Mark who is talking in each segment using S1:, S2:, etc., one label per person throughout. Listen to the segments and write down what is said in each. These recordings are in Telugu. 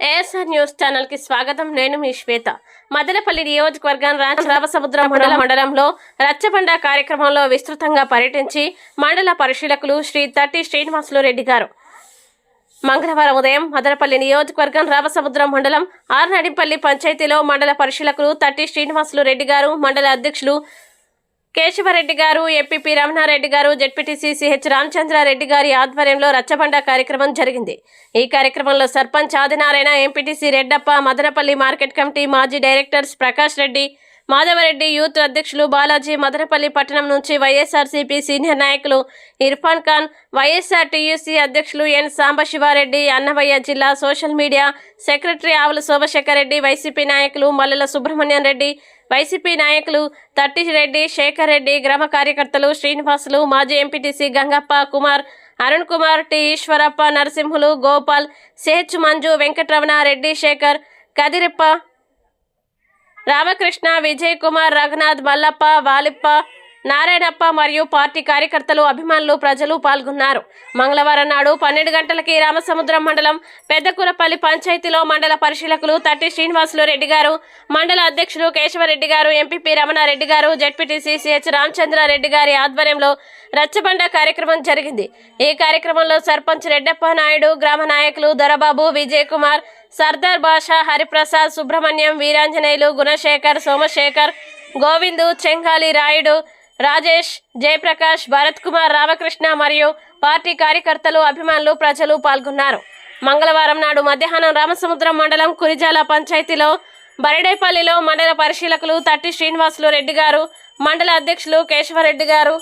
S1: ఏఎస్ఆర్ న్యూస్ ఛానల్కి స్వాగతం. నేను మీ శ్వేత. మదనపల్లి నియోజకవర్గం రా- రామసముద్రం మండల మండలంలో రచ్చబండ కార్యక్రమంలో విస్తృతంగా పర్యటించి మండల పరిశీలకులు శ్రీ తట్టి శ్రీనివాసులు రెడ్డి గారు. మంగళవారం ఉదయం మదనపల్లి నియోజకవర్గం రామసముద్రం మండలం ఆర్నడింపల్లి పంచాయతీలో మండల పరిశీలకులు తట్టి శ్రీనివాసులు రెడ్డి గారు మండల అధ్యక్షులు కేశవరెడ్డి గారు ఎంపీపీ రమణారెడ్డి గారు జెడ్పీటీసీ సిహెచ్ రామచంద్రారెడ్డి గారి ఆధ్వర్యంలో రచ్చబండ కార్యక్రమం జరిగింది. ఈ కార్యక్రమంలో sarpanch Adinarayana MPTC Reddappa Madanapalli market committee మాజీ డైరెక్టర్స్ ప్రకాష్ రెడ్డి మాధవరెడ్డి యూత్ అధ్యక్షులు బాలాజీ మదనపల్లి పట్టణం నుంచి వైఎస్ఆర్సీపీ సీనియర్ నాయకులు ఇర్ఫాన్ ఖాన్ వైఎస్ఆర్ టీయూసీ అధ్యక్షులు ఎన్ సాంబశివారెడ్డి అన్నవయ్య జిల్లా సోషల్ మీడియా సెక్రటరీ ఆవుల శోభశేఖర్ రెడ్డి వైసీపీ నాయకులు మల్లెల సుబ్రహ్మణ్యం రెడ్డి వైసీపీ నాయకులు తట్టిరెడ్డి శేఖర్ రెడ్డి గ్రామ కార్యకర్తలు శ్రీనివాసులు మాజీ MPTC Gangappa Kumar Arun Kumar T Eshwarappa Narasimhulu Gopal CH Manju Venkataramana Reddy Shekar Kadirappa Ramakrishna Vijay Kumar Raghunath Mallappa Valappa Narayanappa మరియు పార్టీ కార్యకర్తలు అభిమానులు ప్రజలు పాల్గొన్నారు. మంగళవారం నాడు పన్నెండు గంటలకి రామసముద్రం మండలం పెద్దకూరపల్లి పంచాయతీలో మండల పరిశీలకులు తట్టి శ్రీనివాసులు రెడ్డి గారు మండల అధ్యక్షులు కేశవరెడ్డి గారు ఎంపీపీ రమణారెడ్డి గారు జెడ్పీటీసీ సిహెచ్ రామచంద్రారెడ్డి గారి ఆధ్వర్యంలో రచ్చబండ కార్యక్రమం జరిగింది. ఈ కార్యక్రమంలో సర్పంచ్ రెడ్డప్ప నాయుడు గ్రామ నాయకులు దొరబాబు విజయ్ కుమార్ సర్దార్ బాషా హరిప్రసాద్ సుబ్రహ్మణ్యం వీరాంజనేయులు గుణశేఖర్ సోమశేఖర్ గోవిందు చెంగాలి రాయుడు రాజేష్ జయప్రకాష్ భరత్ కుమార్ రామకృష్ణ మరియు పార్టీ కార్యకర్తలు అభిమానులు ప్రజలు పాల్గొన్నారు. మంగళవారం నాడు మధ్యాహ్నం రామసముద్రం మండలం కురిజాల పంచాయతీలో బరిడేపల్లిలో మండల పరిశీలకులు తట్టి శ్రీనివాసులు రెడ్డి గారు మండల అధ్యక్షులు కేశవరెడ్డి గారు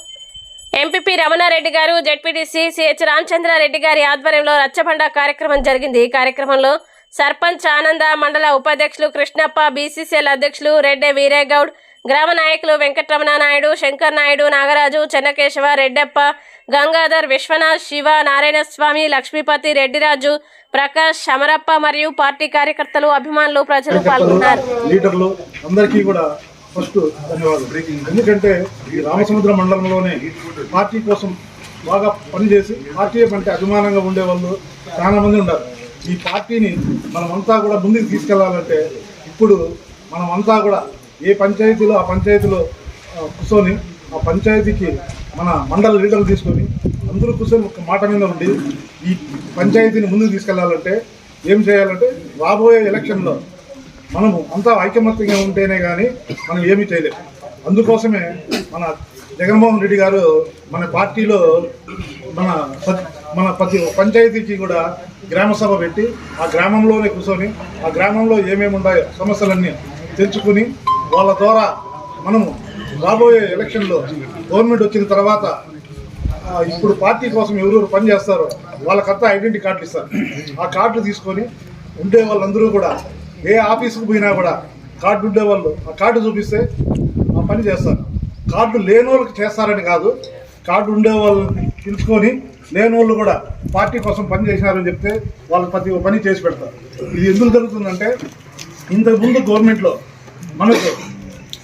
S1: ఎంపీపీ రమణారెడ్డి గారు జెడ్పీటీసీ సిహెచ్ రామచంద్రారెడ్డి గారి ఆధ్వర్యంలో రచ్చబండ కార్యక్రమం జరిగింది. ఈ కార్యక్రమంలో సర్పంచ్ ఆనంద మండల ఉపాధ్యక్షులు కృష్ణప్ప బీసీసీఎల్ అధ్యక్షులు రెడ్డి వీరేగౌడ్ గ్రామ నాయకులు వెంకటరమణ నాయుడు శంకర్ నాయుడు నాగరాజు చెన్నకేశవ రెడ్డప్ప గంగాధర్ విశ్వనాథ్ శివ నారాయణస్వామి లక్ష్మీపతి రెడ్డిరాజు ప్రకాష్ శమరప్ప మరియు పార్టీ కార్యకర్తలు అభిమానులు ప్రజలు పాల్గొన్నారు.
S2: లీడర్లు అందరికీ కూడా ఫస్ట్ ధన్యవాదాలు. ఎందుకంటే ఈ రామసముద్ర మండలంలోనే పార్టీ కోసం బాగా పనిచేసి పార్టీ అంటే అభిమానంగా ఉండే వాళ్ళు చాలా మంది ఉన్నారు. ఈ పార్టీని మనమంతా కూడా ముందుకు తీసుకెళ్ళాలంటే ఇప్పుడు మనమంతా కూడా ఏ పంచాయతీలో ఆ పంచాయతీలో కూర్చొని ఆ పంచాయతీకి మన మండల లీడర్లు తీసుకొని అందరూ కూర్చొని ఒక మాట మీద ఉండి ఈ పంచాయతీని ముందుకు తీసుకెళ్ళాలంటే ఏం చేయాలంటే రాబోయే ఎలక్షన్లో మనము అంతా ఐకమత్యంగా ఉంటేనే కానీ మనం ఏమీ చేయలేము అందుకోసమే మన జగన్మోహన్ రెడ్డి గారు మన పార్టీలో మన మన ప్రతి పంచాయతీకి కూడా గ్రామ సభ పెట్టి ఆ గ్రామంలోనే కూర్చొని ఆ గ్రామంలో ఏమేమి ఉన్నాయో సమస్యలన్నీ తెలుసుకుని వాళ్ళ ద్వారా మనము రాబోయే ఎలక్షన్లో గవర్నమెంట్ వచ్చిన తర్వాత ఇప్పుడు పార్టీ కోసం ఎవరెవరు పని చేస్తారో వాళ్ళకంతా ఐడెంటిటీ కార్డులు ఇస్తారు. ఆ కార్డులు తీసుకొని ఉండే వాళ్ళందరూ కూడా ఏ ఆఫీసుకు పోయినా కూడా కార్డు ఉండే వాళ్ళు ఆ కార్డు చూపిస్తే ఆ పని చేస్తారు. కార్డు లేని వాళ్ళకి చేస్తారని కాదు కార్డు ఉండే వాళ్ళని పిలుచుకొని లేని వాళ్ళు కూడా పార్టీ కోసం పని చేసినారని చెప్తే వాళ్ళు ప్రతి ఒక్క పని చేసి పెడతారు. ఇది ఎందుకు జరుగుతుందంటే ఇంతకుముందు గవర్నమెంట్లో మనకు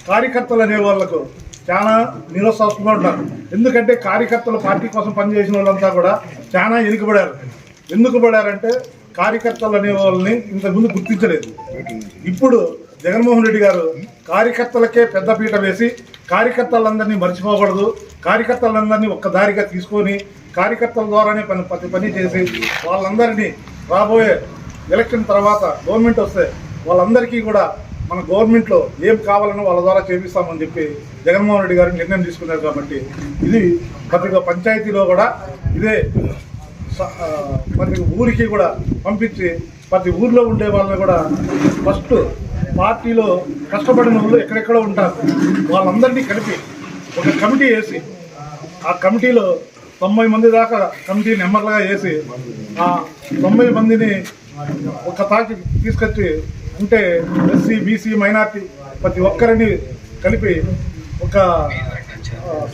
S2: కార్యకర్తలు అనే వాళ్ళకు చాలా నిరుత్సాహంగా ఉంటారు. ఎందుకంటే కార్యకర్తలు పార్టీ కోసం పనిచేసిన వాళ్ళంతా కూడా చాలా ఎనుకబడారు ఎందుకు పడారంటే కార్యకర్తలు అనే వాళ్ళని ఇంతకుముందు గుర్తించలేదు. ఇప్పుడు జగన్మోహన్ రెడ్డి గారు కార్యకర్తలకే పెద్దపీట వేసి కార్యకర్తలందరినీ మర్చిపోకూడదు కార్యకర్తలందరినీ ఒక్క దారిగా తీసుకొని కార్యకర్తల ద్వారానే పని ప్రతి పని చేసి వాళ్ళందరినీ రాబోయే ఎలక్షన్ తర్వాత గవర్నమెంట్ వస్తే వాళ్ళందరికీ కూడా మన గవర్నమెంట్లో ఏం కావాలనో వాళ్ళ ద్వారా చేపిస్తామని చెప్పి జగన్మోహన్ రెడ్డి గారు నిర్ణయం తీసుకున్నారు కాబట్టి ఇది ప్రతి పంచాయతీలో కూడా ఇదే ప్రతి ఊరికి కూడా పంపించి ప్రతి ఊర్లో ఉండే వాళ్ళని కూడా ఫస్ట్ పార్టీలో కష్టపడిన వాళ్ళు ఎక్కడెక్కడో ఉంటారు. వాళ్ళందరినీ కలిపి ఒక కమిటీ వేసి ఆ కమిటీలో తొంభై మంది దాకా కమిటీ నెంబర్లుగా వేసి ఆ తొంభై మందిని ఒక తాకి తీసుకొచ్చి అంటే ఎస్సీ బీసీ మైనార్టీ ప్రతి ఒక్కరిని కలిపి ఒక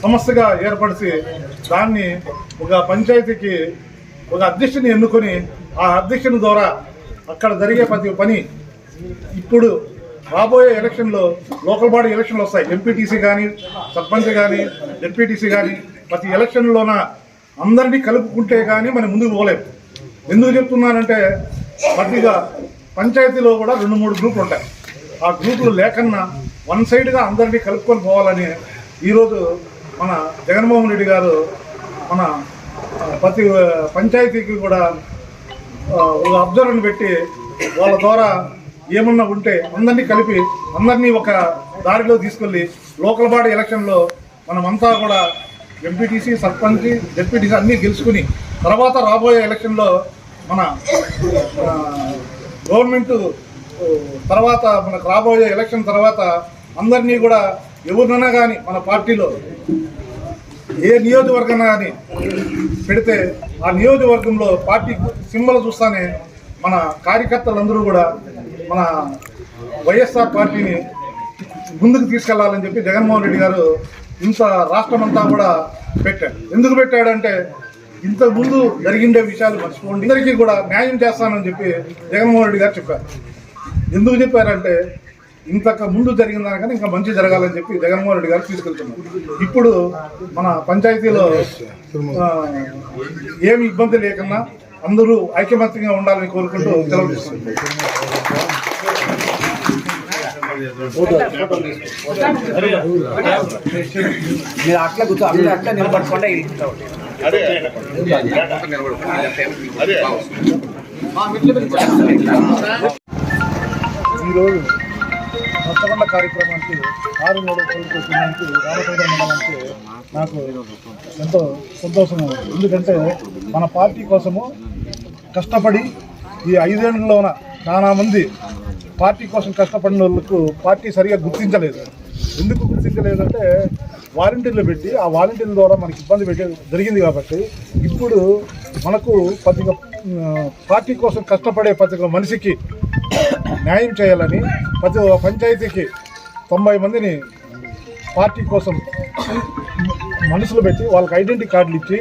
S2: సమస్యగా ఏర్పరిచి దాన్ని ఒక పంచాయతీకి ఒక అధ్యక్షుని ఎన్నుకొని ఆ అధ్యక్షుని ద్వారా అక్కడ జరిగే ప్రతి పని ఇప్పుడు రాబోయే ఎలక్షన్లో లోకల్ బాడీ ఎలక్షన్లు వస్తాయి. ఎంపీటీసీ కానీ సర్పంచ్ కానీ ఎంపీటీసీ కానీ ప్రతి ఎలక్షన్లోన అందరినీ కలుపుకుంటే కానీ మనం ముందుకు పోలేము ఎందుకు చెప్తున్నానంటే ప్రతిగా పంచాయతీలో కూడా రెండు మూడు గ్రూపులు ఉంటాయి. ఆ గ్రూపులు లేకన్నా వన్ సైడ్గా అందరినీ కలుపుకొని పోవాలని ఈరోజు మన జగన్మోహన్ రెడ్డి గారు మన ప్రతి పంచాయతీకి కూడా ఒక అబ్జర్వర్ని పెట్టి వాళ్ళ ద్వారా ఏమన్నా ఉంటే అందరినీ కలిపి అందరినీ ఒక దారిలో తీసుకెళ్ళి లోకల్ బాడీ ఎలక్షన్లో మనమంతా కూడా ఎంపీటీసీ సర్పంచ్ జెడ్పీటీసీ అన్నీ గెలుచుకుని తర్వాత రాబోయే ఎలక్షన్లో మన గవర్నమెంట్ తర్వాత మనకు రాబోయే ఎలక్షన్ తర్వాత అందరినీ కూడా ఎవరినైనా కానీ మన పార్టీలో ఏ నియోజకవర్గం కానీ పెడితే ఆ నియోజకవర్గంలో పార్టీ సింబల్ చూస్తానే మన కార్యకర్తలందరూ కూడా మన వైఎస్ఆర్ పార్టీని ముందుకు తీసుకెళ్ళాలని చెప్పి జగన్మోహన్ రెడ్డి గారు ఇంత రాష్ట్రం అంతా కూడా పెట్టాడు. ఎందుకు పెట్టాడంటే ఇంతకుముందు జరిగిండే విషయాలు మర్చిపోండి. అందరికీ కూడా న్యాయం చేస్తానని చెప్పి జగన్మోహన్ రెడ్డి గారు చెప్పారు. ఎందుకు చెప్పారంటే ఇంతకు ముందు జరిగిన దానికన్నా ఇంకా మంచి జరగాలని చెప్పి జగన్మోహన్ రెడ్డి గారు తీసుకెళ్తున్నారు. ఇప్పుడు మన పంచాయతీలో ఏమి ఇబ్బంది లేకుండా అందరూ ఐకమత్యంగా ఉండాలని కోరుకుంటూ సెలవు
S3: అట్లా కూర్చో అట్లా నిలబడకుండా
S2: ఈరోజు కొత్తగొండ కార్యక్రమానికి ఆరు మూడు కోల్పోతున్నానికి రామచంద్ర మండలానికి నాకు ఎంతో సంతోషంగా ఉంది. ఎందుకంటే మన పార్టీ కోసము కష్టపడి ఈ ఐదేళ్ళలోన చాలా మంది పార్టీ కోసం కష్టపడిన వాళ్ళకు పార్టీ సరిగా గుర్తించలేదు. ఎందుకు గుర్తించలేదంటే వాలంటీర్లు పెట్టి ఆ వాలంటీర్ల ద్వారా మనకి ఇబ్బంది పెట్టే జరిగింది కాబట్టి ఇప్పుడు మనకు ప్రతి పార్టీ కోసం కష్టపడే ప్రతి ఒక్క మనిషికి న్యాయం చేయాలని ప్రతి ఒక్క పంచాయతీకి తొంభై మందిని పార్టీ కోసం మనుషులు పెట్టి వాళ్ళకి ఐడెంటిటీ కార్డులు ఇచ్చి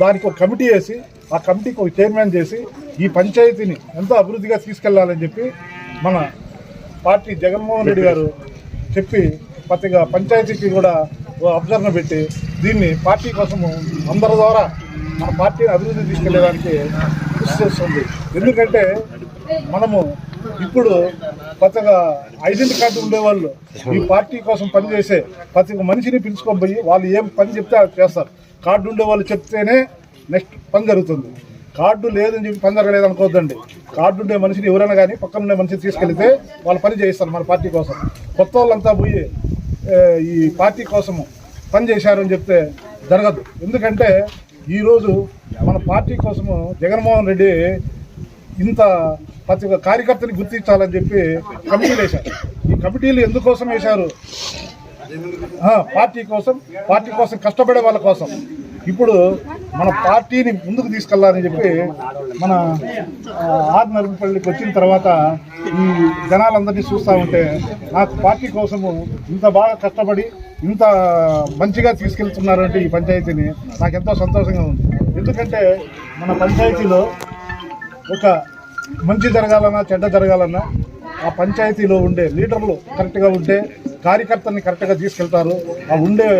S2: దానికి ఒక కమిటీ వేసి ఆ కమిటీకి ఒక చైర్మన్ చేసి ఈ పంచాయతీని ఎంతో అభివృద్ధిగా తీసుకెళ్ళాలని చెప్పి మన పార్టీ జగన్మోహన్ రెడ్డి గారు చెప్పి ప్రతిగా పంచాయతీకి కూడా ఓ పెట్టి దీన్ని పార్టీ కోసము అందరి ద్వారా మన పార్టీని అభివృద్ధి తీసుకెళ్ళేదానికి కృషి చేస్తుంది. ఎందుకంటే మనము ఇప్పుడు కొత్తగా ఐడెంటి కార్డు ఉండేవాళ్ళు ఈ పార్టీ కోసం పనిచేసే ప్రతి ఒక్క మనిషిని పిలుచుకొని పోయి వాళ్ళు ఏం పని చెప్తే అది చేస్తారు. కార్డు ఉండే వాళ్ళు చెప్తేనే నెక్స్ట్ పని జరుగుతుంది. కార్డు లేదని చెప్పి పని జరగలేదు అనుకోవద్దండి. కార్డు ఉండే మనిషిని ఎవరైనా కానీ పక్కన ఉండే మనిషిని తీసుకెళ్తే వాళ్ళు పని చేయిస్తారు మన పార్టీ కోసం. కొత్త వాళ్ళంతా పోయి ఈ పార్టీ కోసము పని చెప్తే జరగదు. ఎందుకంటే ఈరోజు మన పార్టీ కోసము జగన్మోహన్ రెడ్డి ఇంత ప్రతి ఒక్క కార్యకర్తని గుర్తించాలని చెప్పి కమిటీలు వేశారు. ఈ కమిటీలు ఎందుకోసం వేశారు? పార్టీ కోసం పార్టీ కోసం కష్టపడే వాళ్ళ కోసం. ఇప్పుడు మన పార్టీని ముందుకు తీసుకెళ్ళాలని చెప్పి మన ఆ, వచ్చిన తర్వాత ఈ జనాలందరినీ చూస్తూ ఉంటే నాకు పార్టీ కోసము ఇంత బాగా కష్టపడి ఇంత మంచిగా తీసుకెళ్తున్నారంటే ఈ పంచాయతీని నాకు ఎంతో సంతోషంగా ఉంది. ఎందుకంటే మన పంచాయతీలో ఒక మంచి జరగాలన్నా చెడ్డ జరగాలన్నా ఆ పంచాయతీలో ఉండే లీడర్లు కరెక్ట్గా ఉంటే కార్యకర్తల్ని కరెక్ట్గా తీసుకెళ్తారు. ఆ ఉండే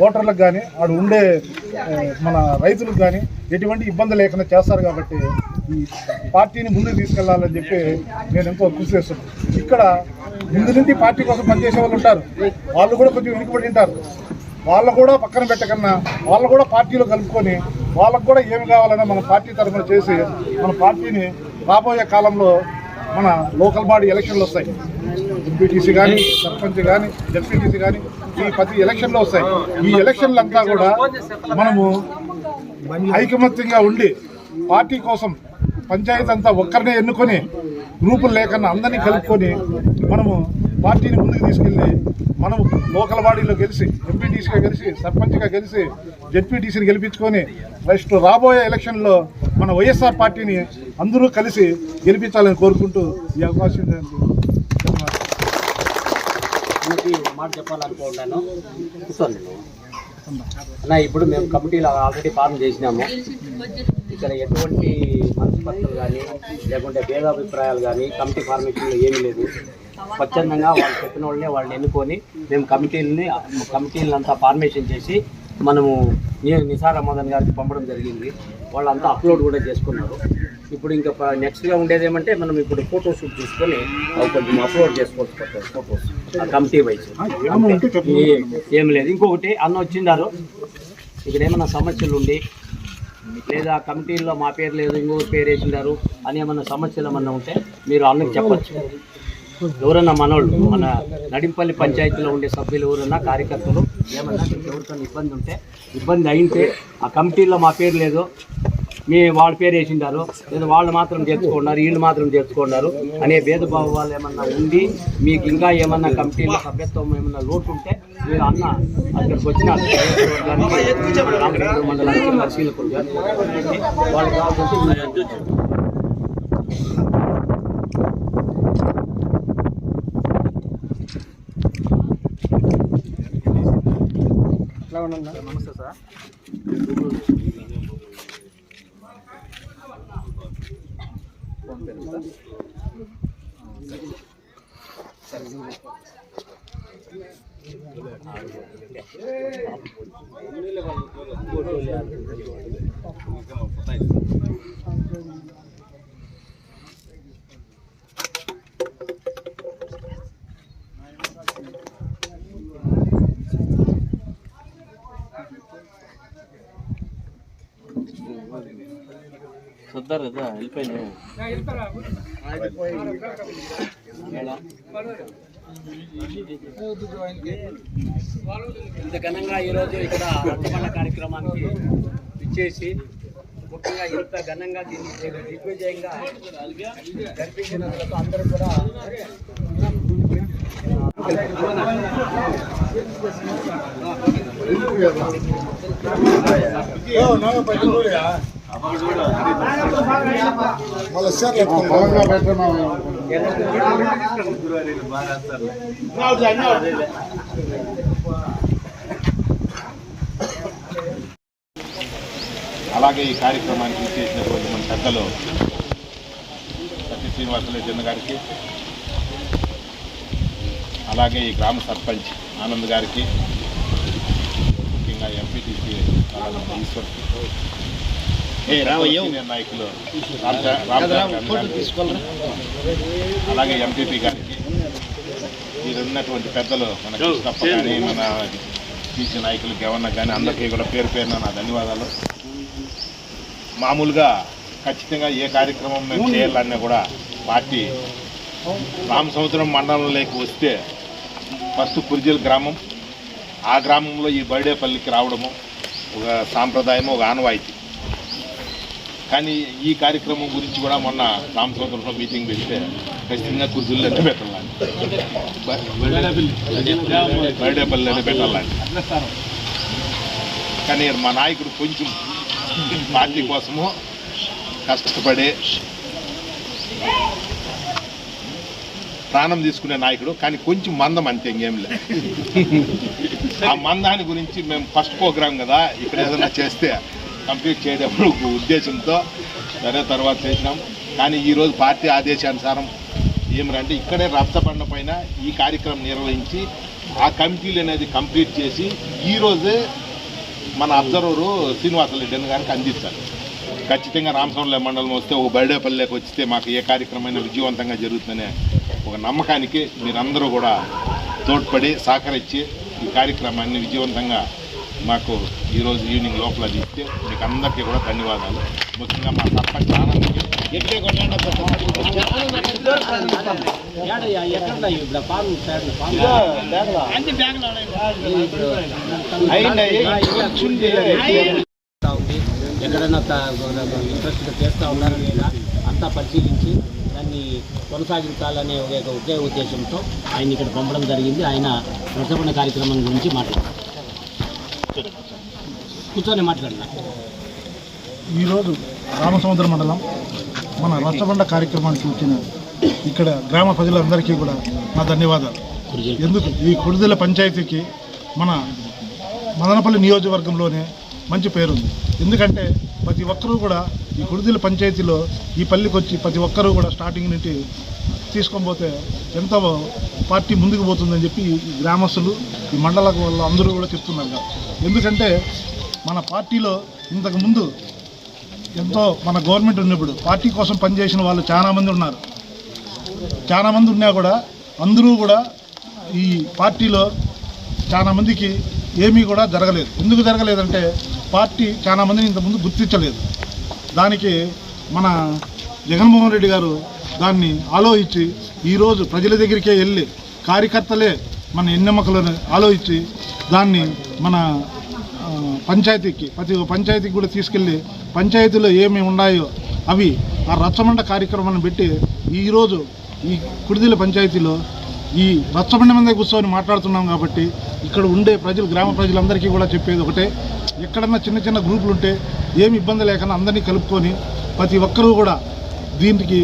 S2: ఓటర్లకు కానీ ఆడు ఉండే మన రైతులకు కానీ ఎటువంటి ఇబ్బంది లేకుండా చేస్తారు కాబట్టి ఈ పార్టీని ముందుకు తీసుకెళ్ళాలని చెప్పి నేను ఎంతో కృషి చేస్తున్నాను. ఇక్కడ ముందు నుండి పార్టీ కోసం పనిచేసే వాళ్ళు ఉంటారు. వాళ్ళు కూడా కొంచెం వెనుకబడి ఉంటారు. వాళ్ళు కూడా పక్కన పెట్టకన్నా వాళ్ళు కూడా పార్టీలో కలుపుకొని వాళ్ళకు కూడా ఏమి కావాలన్నా మన పార్టీ తరఫున చేసి మన పార్టీని రాబోయే కాలంలో మన లోకల్ బాడీ ఎలక్షన్లు వస్తాయి. ఎంపీటీసీ కానీ సర్పంచ్ కానీ జెడ్పీటీసీ కానీ ఈ ప్రతి ఎలక్షన్లో వస్తాయి. ఈ ఎలక్షన్లు అంతా కూడా మనము ఐకమత్యంగా ఉండి పార్టీ కోసం పంచాయతీ అంతా ఒక్కరినే ఎన్నుకొని గ్రూపులు లేకన్నా అందరినీ కలుపుకొని మనము పార్టీని ముందుకు తీసుకెళ్ళి మనము లోకల్ బాడీలో గెలిచి ఎంపీటీసీగా గెలిచి సర్పంచ్గా గెలిచి జెడ్పీటీసీని గెలిపించుకొని నెక్స్ట్ రాబోయే ఎలక్షన్లో మన వైఎస్ఆర్ పార్టీని అందరూ కలిసి గెలిపించాలని కోరుకుంటూ ఈ అవకాశం
S3: మనకి మాట చెప్పాలనుకుంటున్నాను. కూర్చోండి అన్న ఇప్పుడు మేము కమిటీలో ఆల్రెడీ ఫార్మ్ చేసినాము. ఇక్కడ ఎటువంటి మనస్పర్ధలు కానీ లేకుంటే భేదాభిప్రాయాలు కానీ కమిటీ ఫార్మేషన్లో ఏమీ లేదు. స్వచ్ఛందంగా వాళ్ళు చెప్పిన వాళ్ళని వాళ్ళని ఎన్నుకొని మేము కమిటీలని కమిటీలంతా ఫార్మేషన్ చేసి మనము ని- నిసార్ మదన్ గారికి పంపడం జరిగింది. వాళ్ళంతా అప్లోడ్ కూడా చేసుకున్నారు. ఇప్పుడు ఇంకా నెక్స్ట్గా ఉండేది ఏమంటే మనం ఇప్పుడు ఫోటో షూట్ తీసుకొని కొంచెం అప్లోడ్ చేసుకోవచ్చు ఫోటోస్ కమిటీ వైజ్. ఏం లేదు. ఇంకొకటి అన్న వచ్చిండారు. ఇక్కడ ఏమైనా సమస్యలు ఉండి లేదా కమిటీల్లో మా పేరు లేదు ఇంకొక పేరు వేసిండారు అని ఏమైనా సమస్యలు ఏమన్నా ఉంటే మీరు అన్నకి చెప్పచ్చు. ఎవరన్నా మనోళ్ళు మన నడింపల్లి పంచాయతీలో ఉండే సభ్యులు ఎవరన్నా కార్యకర్తలు ఏమన్నా ఎవరికైనా ఇబ్బంది ఉంటే ఇబ్బంది అయితే ఆ కమిటీలో మా పేరు లేదు మీ వాళ్ళ పేరు వేసిండారు? లేదా వాళ్ళు మాత్రం చేర్చుకున్నారు వీళ్ళు మాత్రం చేర్చుకున్నారు అనే భేదభావాలు ఏమన్నా ఉండి మీకు ఇంకా ఏమన్నా కమిటీలో సభ్యత్వం ఏమన్నా లోటు ఉంటే మీరు అన్న అక్కడికి వచ్చిన మండలానికి పరిశీలకులు వాళ్ళు కావాల్సి నమస్తే సార్. mundo. ఇంత ఘనంగా ఈరోజు ఇక్కడ రచ్చబండ కార్యక్రమానికి ఇచ్చేసి ముఖ్యంగా ఇంత ఘనంగా దీన్ని దిగ్విజయంగా జరిపించినందుకు అందరూ కూడా
S4: అలాగే ఈ కార్యక్రమానికి చేసినటువంటి మన పెద్దలు సత్య శ్రీనివాసరెడ్డి గారికి అలాగే ఈ గ్రామ సర్పంచ్ ఆనంద్ గారికి ముఖ్యంగా ఎంపీటీసీ ఈశ్వర్ నాయకులు? అలాగే ఎంపీపీ గారికి. మీరు ఉన్నటువంటి పెద్దలు మన కృష్ణప్ప కానీ మన టీసీ నాయకులు గవర్న కానీ అందరికీ కూడా పేరు పేరున నా ధన్యవాదాలు. మామూలుగా ఖచ్చితంగా ఏ కార్యక్రమం మేము చేయాలన్నా కూడా పార్టీ రామసముద్రం మండలంలోకి వస్తే ఫస్ట్ కురిజల్ గ్రామం ఆ గ్రామంలో ఈ బర్డేపల్లికి రావడము ఒక సాంప్రదాయం ఒక ఆనవాయితీ. కానీ ఈ కార్యక్రమం గురించి కూడా మొన్న రామసముద్రంలో మీటింగ్ పెడితే ఖచ్చితంగా కుర్జుల్లోనే పెట్టాలని బర్డేపల్లిలోనే పెట్టాలని కానీ మా నాయకుడు కొంచెం పార్టీ కోసము కష్టపడే ప్రాణం తీసుకునే నాయకుడు కానీ కొంచెం మందం అంతే ఇంకేం లేదు. ఆ మందాన్ని గురించి మేము ఫస్ట్ ప్రోగ్రాం కదా ఇక్కడ ఏదైనా చేస్తే కంప్లీట్ చేయడం ఉద్దేశంతో సరే తర్వాత చేసినాం. కానీ ఈరోజు పార్టీ ఆదేశానుసారం ఏమిటంటే ఇక్కడే రక్తబండ పైన ఈ కార్యక్రమం నిర్వహించి ఆ కమిటీలు అనేది కంప్లీట్ చేసి ఈరోజే మన అబ్జర్వరు శ్రీనివాసరెడ్డి గారికి అందిస్తారు. ఖచ్చితంగా రామసంలో మండలం వస్తే ఒక బర్డేపల్లికి వస్తే మాకు ఏ కార్యక్రమం విజయవంతంగా జరుగుతుందనే ఒక నమ్మకానికి మీరందరూ కూడా తోడ్పడి సహకరించి ఈ కార్యక్రమాన్ని విజయవంతంగా మాకు ఈరోజు ఈవినింగ్ లోపల ఇస్తే మీకు అందరికీ కూడా ధన్యవాదాలు. ముఖ్యంగా మా సర్పంచ్ ఆనంద్కి
S3: ఎక్కడన్నా ఎక్కడైనా ఇంట్రెస్ట్గా చేస్తూ ఉన్నారా లేదా అంతా పరిశీలించి దాన్ని కొనసాగించాలనే ఒక ఒకే ఉద్దేశంతో ఆయన ఇక్కడ పంపడం జరిగింది ఆయన రసపణ కార్యక్రమం గురించి మాట్లాడారు కూర్చొని మాట్లాడినా
S2: ఈరోజు రామసముద్ర మండలం మన రచ్చబండ కార్యక్రమానికి వచ్చిన ఇక్కడ గ్రామ ప్రజలందరికీ కూడా నా ధన్యవాదాలు. ఎందుకు? ఈ కుడిదెల పంచాయతీకి మన మదనపల్లి నియోజకవర్గంలోనే మంచి పేరుంది. ఎందుకంటే ప్రతి ఒక్కరూ కూడా ఈ కుడిదెల పంచాయతీలో ఈ పల్లికి వచ్చి ప్రతి ఒక్కరూ కూడా స్టార్టింగ్ నుండి తీసుకొని పోతే ఎంత పార్టీ ముందుకు పోతుందని చెప్పి ఈ గ్రామస్తులు ఈ మండల వాళ్ళు అందరూ కూడా చెప్తున్నారు. కదా. ఎందుకంటే మన పార్టీలో ఇంతకుముందు ఎంతో మన గవర్నమెంట్ ఉన్నప్పుడు పార్టీ కోసం పనిచేసిన వాళ్ళు చాలామంది ఉన్నారు. చాలామంది ఉన్నా కూడా అందరూ కూడా ఈ పార్టీలో చాలామందికి ఏమీ కూడా జరగలేదు. ఎందుకు జరగలేదంటే పార్టీ చాలా మందిని ఇంతకుముందు గుర్తించలేదు. దానికి మన జగన్మోహన్ రెడ్డి గారు దాన్ని ఆలోచించి ఈరోజు ప్రజల దగ్గరికే వెళ్ళి కార్యకర్తలే మన ఎన్నెమ్మకలను ఆలోచించి దాన్ని మన పంచాయతీకి ప్రతి పంచాయతీకి కూడా తీసుకెళ్ళి పంచాయతీలో ఏమి ఉన్నాయో అవి ఆ రచ్చమండ కార్యక్రమాన్ని పెట్టి ఈరోజు ఈ కుడిదిల పంచాయతీలో ఈ రచ్చబండ మీద కూర్చొని మాట్లాడుతున్నాం కాబట్టి ఇక్కడ ఉండే ప్రజలు గ్రామ ప్రజలందరికీ కూడా చెప్పేది ఒకటే. ఎక్కడన్నా చిన్న చిన్న గ్రూపులు ఉంటే ఏమి ఇబ్బంది లేకుండా అందరినీ కలుపుకొని ప్రతి ఒక్కరూ కూడా దీనికి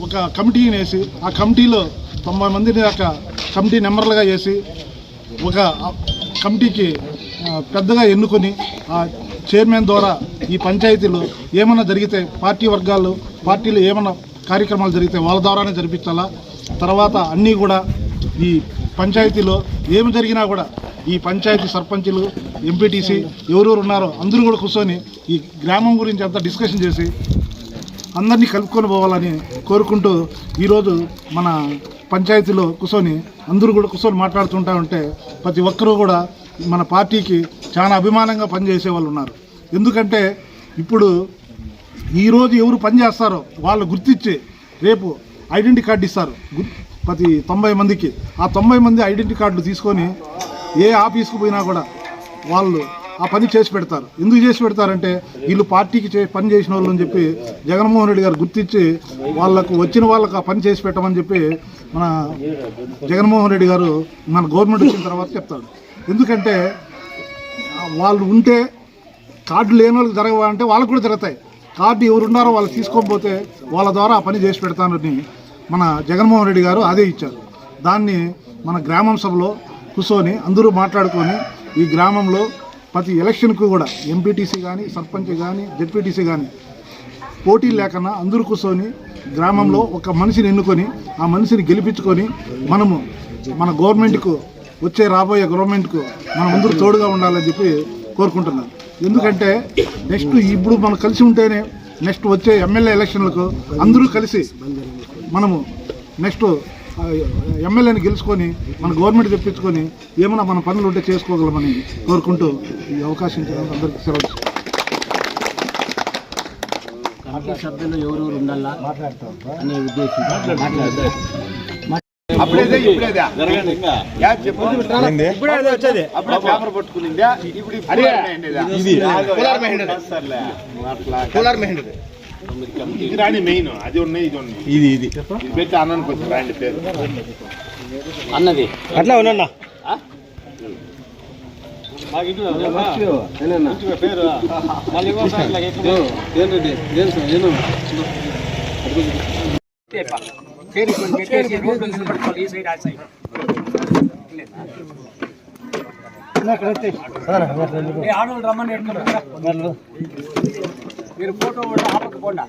S2: ఒక కమిటీని వేసి ఆ కమిటీలో తొంభై మంది దాకా కమిటీ నెంబర్లుగా వేసి ఒక కమిటీకి పెద్దగా ఎన్నుకొని ఆ చైర్మన్ ద్వారా ఈ పంచాయతీలో ఏమైనా జరిగితే పార్టీ వర్గాలు పార్టీలు ఏమైనా కార్యక్రమాలు జరిగితే వాళ్ళ ద్వారానే జరిపించాలా? తర్వాత అన్నీ కూడా ఈ పంచాయతీలో ఏమి జరిగినా కూడా ఈ పంచాయతీ సర్పంచులు ఎంపీటీసీ ఎవరెవరు ఉన్నారో అందరూ కూడా కూర్చొని ఈ గ్రామం గురించి అంతా డిస్కషన్ చేసి అందరినీ కలుపుకొని పోవాలని కోరుకుంటూ ఈరోజు మన పంచాయతీలో కూర్చొని అందరూ కూడా కూర్చొని మాట్లాడుతుంటా ఉంటే ప్రతి ఒక్కరూ కూడా మన పార్టీకి చాలా అభిమానంగా పనిచేసే వాళ్ళు ఉన్నారు. ఎందుకంటే ఇప్పుడు ఈరోజు ఎవరు పనిచేస్తారో వాళ్ళు గుర్తించి రేపు ఐడెంటిటీ కార్డు ఇస్తారు. గు- ప్రతి తొంభై మందికి. ఆ తొంభై మంది ఐడెంటిటీ కార్డులు తీసుకొని ఏ ఆఫీస్కి పోయినా కూడా వాళ్ళు ఆ పని చేసి పెడతారు. ఎందుకు చేసి పెడతారంటే వీళ్ళు పార్టీకి చే పని చేసిన వాళ్ళు అని చెప్పి జగన్మోహన్ రెడ్డి గారు గుర్తించి వాళ్ళకు వచ్చిన వాళ్ళకు ఆ పని చేసి పెట్టమని చెప్పి మన జగన్మోహన్ రెడ్డి గారు మన గవర్నమెంట్ వచ్చిన తర్వాత చెప్తాడు. ఎందుకంటే వాళ్ళు ఉంటే కార్డు లేని వాళ్ళకి జరగవాలంటే వాళ్ళకు కూడా జరుగుతాయి. కార్డు ఎవరున్నారో వాళ్ళు తీసుకోకపోతే వాళ్ళ ద్వారా ఆ పని చేసి పెడతానని మన జగన్మోహన్ రెడ్డి గారు అదే ఇచ్చారు. దాన్ని మన గ్రామం సభలో కూర్చొని అందరూ మాట్లాడుకొని ఈ గ్రామంలో ప్రతి ఎలక్షన్కు కూడా ఎంపీటీసీ కానీ సర్పంచ్ కానీ జెడ్పీటీసీ కానీ పోటీ లేకుండా అందరూ కూర్చొని గ్రామంలో ఒక మనిషిని ఎన్నుకొని ఆ మనిషిని గెలిపించుకొని మనము మన గవర్నమెంట్కు వచ్చే రాబోయే గవర్నమెంట్కు మనం అందరూ తోడుగా ఉండాలని చెప్పి కోరుకుంటున్నాను. ఎందుకంటే నెక్స్ట్ ఇప్పుడు మనం కలిసి ఉంటేనే నెక్స్ట్ వచ్చే ఎమ్మెల్యే ఎలక్షన్లకు అందరూ కలిసి మనము నెక్స్ట్ ఎమ్మెల్యేని గెలుచుకొని మన గవర్నమెంట్ తెప్పించుకొని ఏమైనా మన పనులు ఉంటే చేసుకోగలమని కోరుకుంటూ ఈ అవకాశం ఇచ్చినందుకు అందరికీ సెలవు.
S3: పార్టీ సభ్యులు ఎవరెవరు ఉండాలా అనే ఉద్దేశంతో మాట్లాడతారు
S4: అప్పుడేదే ఇప్పుడేదా యా చెప్పు. ఇప్పుడే వచ్చేది. అప్పుడే పేపర్ పట్టుకునిందా? ఇప్పుడు ఇది. ఇది రాని మెయిన్ అది ఉన్నాయి ఇది ఉన్నాయి. ఇది ఇది. ఇది పెట్టి అన్నాను కొంచెం రాండి పేరు.
S3: అన్నది.
S5: అట్లా ఉన్నా
S3: ఆడవాళ్ళు రమ్మని? మీరు ఫోటో కూడా ఆపకపోండి.